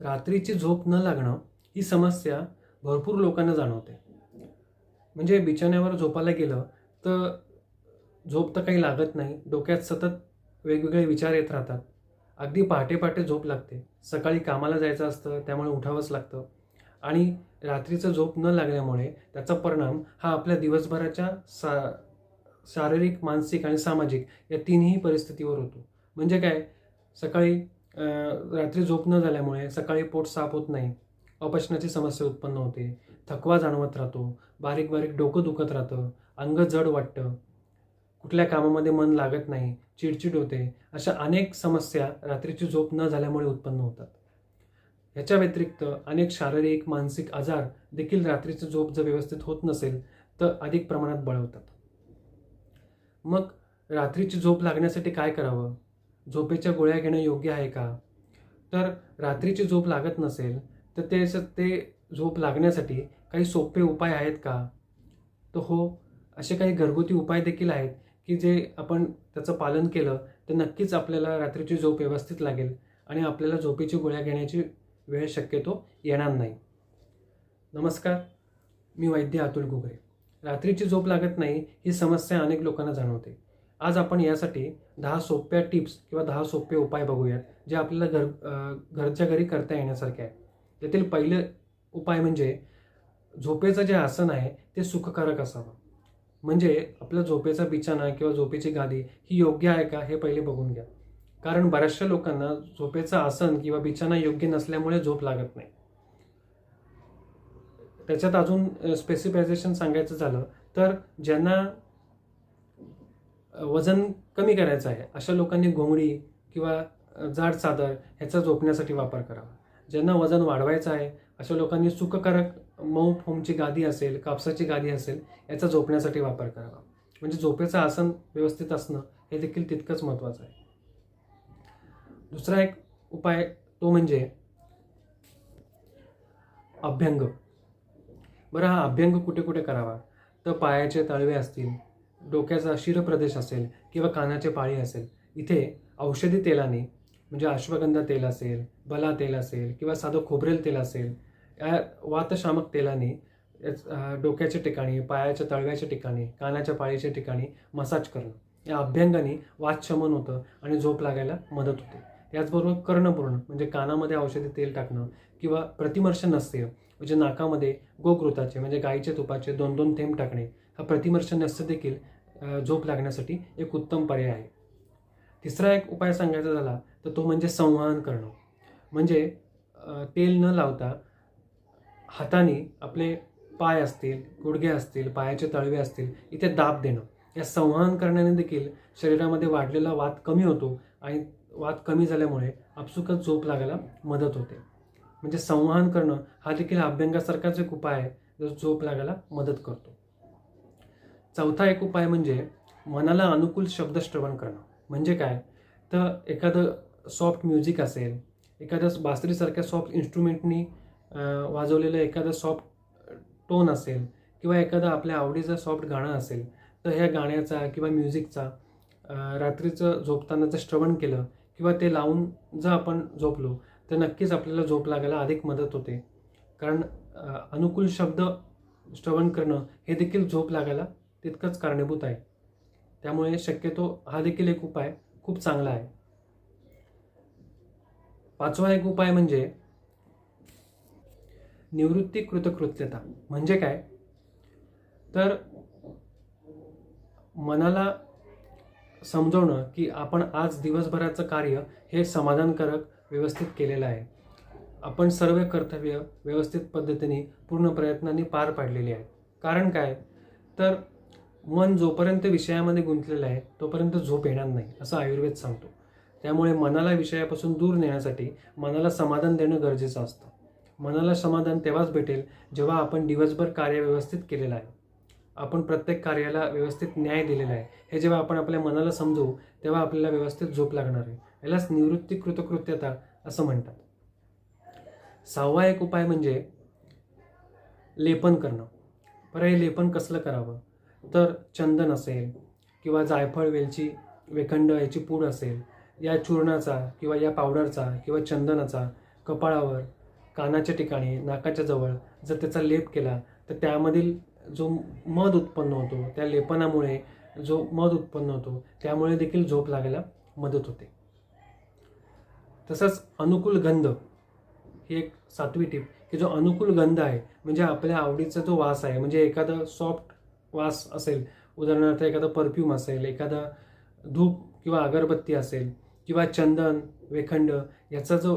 रात्रीची झोप न लागणं ही समस्या भरपूर लोकांना जाणवते. म्हणजे बिछाण्यावर झोपायला गेलं तर झोप तर काही लागत नाही. डोक्यात सतत वेगवेगळे विचार येत राहतात. अगदी पहाटे पहाटे झोप लागते. सकाळी कामाला जायचं असतं त्यामुळे उठावंच लागतं. आणि रात्रीचं झोप न लागल्यामुळे त्याचा परिणाम हा आपल्या दिवसभराच्या सा शारीरिक मानसिक आणि सामाजिक या तिन्ही परिस्थितीवर होतो. म्हणजे काय? सकाळी रात्री झोप न झाल्यामुळे सकाळी पोट साफ होत नाही. अपचनाची समस्या उत्पन्न होते. थकवा जाणवत राहतो. बारीक बारीक डोकं दुखत राहतं. अंग जड वाटतं. कुठल्या कामामध्ये मन लागत नाही. चिडचिड होते. अशा अनेक समस्या रात्रीची झोप न झाल्यामुळे उत्पन्न होतात. ह्याच्या व्यतिरिक्त अनेक शारीरिक मानसिक आजार देखील रात्रीची झोप जर व्यवस्थित होत नसेल तर अधिक प्रमाणात बळवतात. मग रात्रीची झोप लागण्यासाठी काय करावं? झोपेच्या गोळ्या घेणं योग्य आहे का? तर रात्रीची झोप लागत नसेल तर ते ते झोप लागण्यासाठी काही सोपे उपाय आहेत का? तर हो असे काही घरगुती उपाय देखील आहेत की जे आपण त्याचं पालन केलं तर नक्कीच आपल्याला रात्रीची झोप व्यवस्थित लागेल आणि आपल्याला झोपेची गोळ्या घेण्याची वेळ शक्यतो येणार नाही. नमस्कार मी वैद्य अतुल गोगरे. रात्रीची झोप लागत नाही ही समस्या अनेक लोकांना जाणवते. आज आपण यासाठी दहा सोप्या टिप्स किंवा दहा सोपे उपाय बघूयात जे आपल्याला घर घरच्या घरी करता येण्यासारखे आहे त्यातील पहिले उपाय म्हणजे झोपेचं जे आसन आहे ते सुखकारक असावं. म्हणजे आपलं झोपेचा बिछाना किंवा झोपेची गादी ही योग्य आहे का हे पहिले बघून घ्या. कारण बऱ्याचशा लोकांना झोपेचं आसन किंवा बिछाना योग्य नसल्यामुळे झोप लागत नाही. त्याच्यात अजून स्पेसिफायझेशन सांगायचं झालं तर ज्यांना वजन कमी करायचं आहे अशा लोकांनी घोंगडी किंवा जाड चादर ह्याचा झोपण्यासाठी वापर करावा. ज्यांना वजन वाढवायचं आहे अशा लोकांनी सुखकारक मऊ फोमची गादी असेल कापसाची गादी असेल याचा झोपण्यासाठी वापर करावा. म्हणजे झोपेचं आसन व्यवस्थित असणं हे देखील तितकंच महत्त्वाचं आहे. दुसरा एक उपाय तो म्हणजे अभ्यंग. बरं हा अभ्यंग कुठे कुठे करावा? तर पायाचे तळवे असतील डोक्याचा शिरप्रदेश असेल किंवा कानाचे पाळी असेल इथे औषधी तेलाने म्हणजे अश्वगंधा तेल असेल बला तेल असेल किंवा साधं खोबरेल तेल असेल या वातशामक तेलाने डोक्याच्या ठिकाणी पायाच्या तळव्याच्या ठिकाणी कानाच्या पाळीच्या ठिकाणी मसाज करणं. या अभ्यंगाने वातशमन होतं आणि झोप लागायला मदत होते. याचबरोबर कर्णपूर्ण म्हणजे कानामध्ये औषधी तेल टाकणं किंवा प्रतिमर्श नसते म्हणजे नाकामध्ये गोकृताचे म्हणजे गाईच्या तुपाचे दोन दोन थेंब टाकणे हा प्रतिमर्शन नस्य देखील झोप लागण्यासाठी एक उत्तम पर्याय आहे. तिसरा एक उपाय सांगायचा झाला तर तो म्हणजे संवहन करणं. म्हणजे तेल न लावता हाताने आपले पाय असतील गुडघे असतील पायाचे तळवे असतील इथे दाब देणं. या संवहन करण्याने देखील शरीरामध्ये वाढलेला वात कमी होतो आणि वात कमी झाल्यामुळे आपसुकच झोप लागायला मदत होते. म्हणजे संवहन करणं हा देखील अभ्यंगासारखाच एक उपाय आहे जो झोप लागायला मदत करतो. चौथा एक उपाय म्हणजे मनाला अनुकूल शब्द श्रवण करणं. म्हणजे काय? तर एखादं सॉफ्ट म्युझिक असेल एखाद्या बासरीसारख्या सॉफ्ट इन्स्ट्रुमेंटनी वाजवलेलं एखादं सॉफ्ट टोन असेल किंवा एखादं आपल्या आवडीचं सॉफ्ट गाणं असेल तर ह्या गाण्याचा किंवा म्युझिकचा रात्रीचं झोपताना जर श्रवण केलं किंवा ते लावून जर आपण झोपलो तर नक्कीच आपल्याला झोप लागायला अधिक मदत होते. कारण अनुकूल शब्द श्रवण करणं हे देखील झोप लागायला तितकंच कारणीभूत आहे. त्यामुळे शक्यतो हा देखील एक उपाय खूप चांगला आहे. पाचवा एक उपाय म्हणजे निवृत्ती कृतकृत्यता. म्हणजे काय? तर मनाला समजवणं की आपण आज दिवसभराचं कार्य हे समाधानकारक व्यवस्थित केलेलं आहे. आपण सर्व कर्तव्य व्यवस्थित पद्धतीने पूर्ण प्रयत्नांनी पार पाडलेली आहे. कारण काय? तर मन जोपर्यंत विषयामध्ये गुंतलेलं आहे तोपर्यंत झोप येणार नाही असं आयुर्वेद सांगतो. त्यामुळे मनाला विषयापासून दूर नेण्यासाठी मनाला समाधान देणं गरजेचं असतं. मनाला समाधान तेव्हाच भेटेल जेव्हा आपण दिवसभर कार्य व्यवस्थित केलेलं आहे. आपण प्रत्येक कार्याला व्यवस्थित न्याय दिलेला आहे. हे जेव्हा आपण आपल्या मनाला समजू तेव्हा आपल्याला व्यवस्थित झोप लागणार आहे. यालाच निवृत्ती कृतकृत्यता असं म्हणतात. सहावा एक उपाय म्हणजे लेपन करणं. बरं हे लेपन कसलं करावं? तर चंदन असेल किंवा जायफळ वेलची वेखंड याची पूड असेल या चूर्णाचा किंवा या पावडरचा किंवा चंदनाचा कपाळावर कानाच्या ठिकाणी नाकाच्या जवळ जर त्याचा लेप केला तर त्यामधील जो मध उत्पन्न होतो त्या लेपनामुळे जो मध उत्पन्न होतो त्यामुळे देखील झोप लागायला मदत होते. तसंच अनुकूल गंध ही एक सातवी टीप की जो अनुकूल गंध आहे म्हणजे आपल्या आवडीचा जो वास आहे म्हणजे एखादं सॉफ्ट वास असेल. उदाहरणार्थ एखादा परफ्यूम असेल एखादा धूप किंवा अगरबत्ती असेल किंवा चंदन वेखंड याचा जो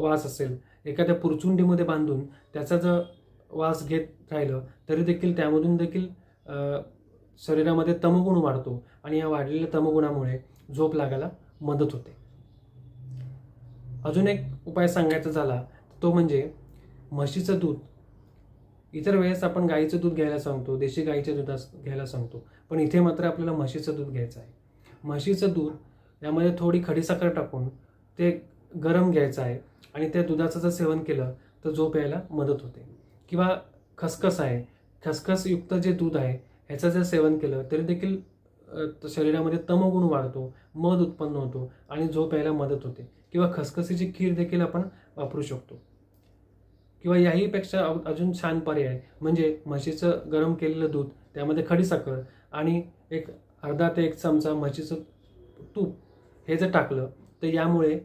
वास असेल एखाद्या पुरचुंडीमध्ये बांधून त्याचा जर वास घेत राहिलं तरी देखील त्यामधून देखील शरीरामध्ये तमगुण वाढतो आणि या वाढलेल्या तमगुणामुळे झोप लागायला मदत होते. अजून एक उपाय सांगायचा झाला तो म्हणजे म्हशीचं दूध. इतर वेळेस आपण गाईचं दूध घ्यायला सांगतो देशी गाईच्या दुधास घ्यायला सांगतो पण इथे मात्र आपल्याला म्हशीचं दूध घ्यायचं आहे. म्हशीचं दूध यामध्ये थोडी खडीसाखर टाकून ते गरम घ्यायचं आहे आणि त्या दुधाचं जर सेवन केलं तर झोप यायला मदत होते. किंवा खसखस आहे खसखसयुक्त जे दूध आहे ह्याचं जर सेवन केलं तरी देखील शरीरामध्ये तमगुण वाढतो मध उत्पन्न होतो आणि झोप यायला मदत होते. किंवा खसखसीची खीर देखील आपण वापरू शकतो. किंवा याहीपेक्षा अजून छान पर्याय म्हणजे म्हशीचं गरम केलेलं दूध त्यामध्ये खडीसाखर आणि एक अर्धा ते एक चमचा म्हशीचं तूप हे जर टाकलं तर यामुळे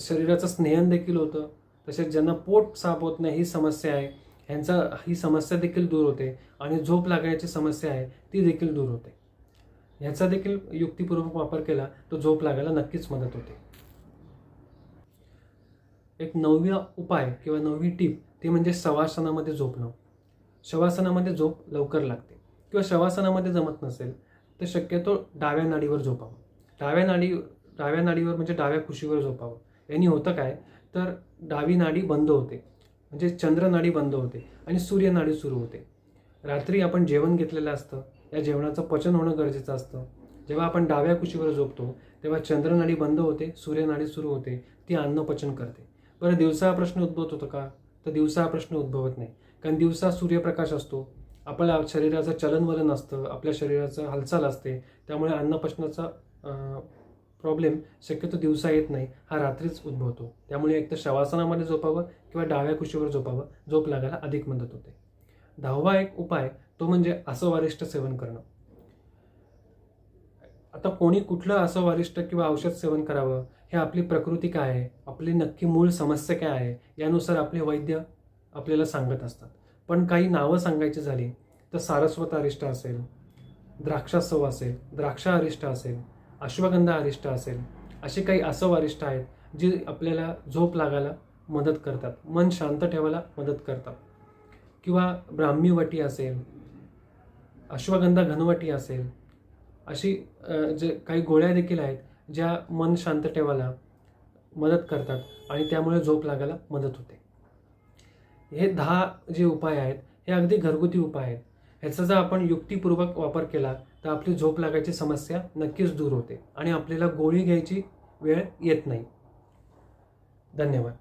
शरीराचं स्नेहन देखील होतं. तसेच ज्यांना पोट साफ होत नाही ही समस्या आहे. ह्यांचा ही समस्या देखील दूर होते आणि झोप लागण्याची समस्या आहे ती देखील दूर होते. ह्याचा देखील युक्तिपूर्वक वापर केला तर झोप लागायला नक्कीच मदत होते. एक नववी उपाय किंवा नववी टीप ती म्हणजे शवासनामध्ये झोपणं शवासनामध्ये झोप लवकर लागते. किंवा शवासनामध्ये जमत नसेल तर शक्यतो डाव्या नाडीवर झोपावं. डाव्या नाडी डाव्या नाडीवर म्हणजे डाव्या कुशीवर झोपावं. यांनी होतं काय? तर डावी नाडी बंद होते. म्हणजे चंद्र नाडी बंद होते आणि सूर्य नाडी सुरू होते. रात्री आपण जेवण घेतलेलं असतं. या जेवणाचं पचन होणं गरजेचं असतं. जेव्हा आपण डाव्या कुशीवर झोपतो तेव्हा चंद्रनाडी बंद होते सूर्यनाडी सुरू होते. ती अन्न पचन करते. बरं दिवसा हा प्रश्न उद्भवत होतो का? तर दिवसा हा प्रश्न उद्भवत नाही. कारण दिवसा सूर्यप्रकाश असतो. आपल्या शरीराचं चलनवलन असतं आपल्या शरीराचं हालचाल असते. त्यामुळे अन्नपचनाचा प्रॉब्लेम शक्यतो दिवसा येत नाही हा रात्रीच उद्भवतो. त्यामुळे एक तर शवासनामध्ये झोपावं किंवा डाव्या कुशीवर झोपावं झोप लागायला अधिक मदत होते. दहावा एक उपाय तो म्हणजे असवारिष्ट सेवन करणं. आता कोणी कुठलं असवारिष्ट किंवा औषध सेवन करावं? हे आपली प्रकृती काय आहे? आपली नक्की मूळ समस्या काय आहे? यानुसार आपले वैद्य आपल्याला सांगत असतात. पण काही नावं सांगायची झाली तर सारस्वत अरिष्ट असेल द्राक्षासव असेल द्राक्षा अरिष्ट असेल अश्वगंधा अरिष्ट असेल असे काही असव अरिष्ट आहेत जी आपल्याला झोप लागायला मदत करतात मन शांत ठेवायला मदत करतात. किंवा ब्राह्मीवटी असेल अश्वगंधा घनवटी असेल अशी जे काही गोळ्या देखील आहेत ज्या मन शांत ठेवायला मदत करतात आणि त्यामुळे झोप लागायला मदत होते. हे दहा जे उपाय आहेत हे अगदी घरगुती उपाय आहेत. ह्याचा जर आपण युक्तिपूर्वक वापर केला तर आपली झोप लागायची समस्या नक्कीच दूर होते आणि आपल्याला गोळी घ्यायची वेळ येत नाही. धन्यवाद.